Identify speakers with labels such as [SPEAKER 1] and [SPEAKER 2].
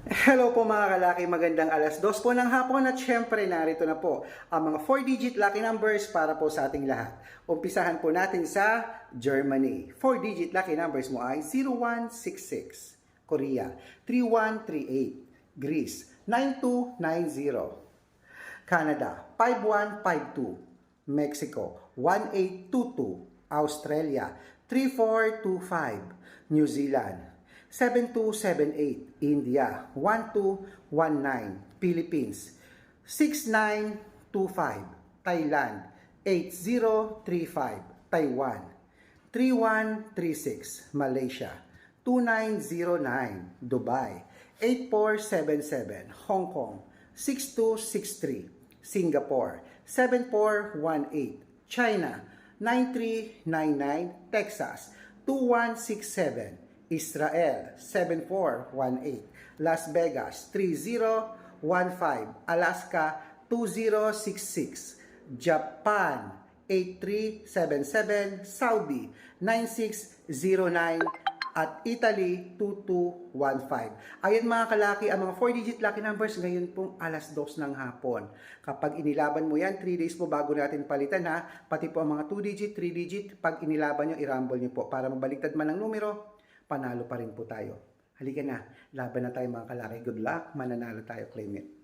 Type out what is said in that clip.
[SPEAKER 1] Hello po mga kalaki, magandang alas dos po ng hapon at syempre narito na po ang mga 4-digit lucky numbers para po sa ating lahat. Umpisahan po natin sa Germany. 4-digit lucky numbers mo ay 0166, Korea. 3138, Greece. 9290, Canada. 5152, Mexico. 1822, Australia. 3425, New Zealand 7278, India. 1219, Philippines. 6925, Thailand. 8035, Taiwan. 3136, Malaysia. 2909, Dubai. 8477, Hong Kong. 6263, Singapore. 7418, China. 9399, Texas. 2167, Israel 7418, Las Vegas 3015, Alaska 2066, Japan 8377, Saudi 9609, at Italy 2215. Ayan mga kalaki, ang mga 4-digit lucky numbers ngayon pong alas 2 ng hapon. Kapag inilaban mo yan, 3 days po bago natin palitan ha. Pati po ang mga 2-digit, 3-digit, pag inilaban nyo, i-rumble nyo po. Para mabaliktad man ang numero, panalo pa rin po tayo. Halika na, laban na tayo mga kalaki. Good luck, mananalo tayo, claim it.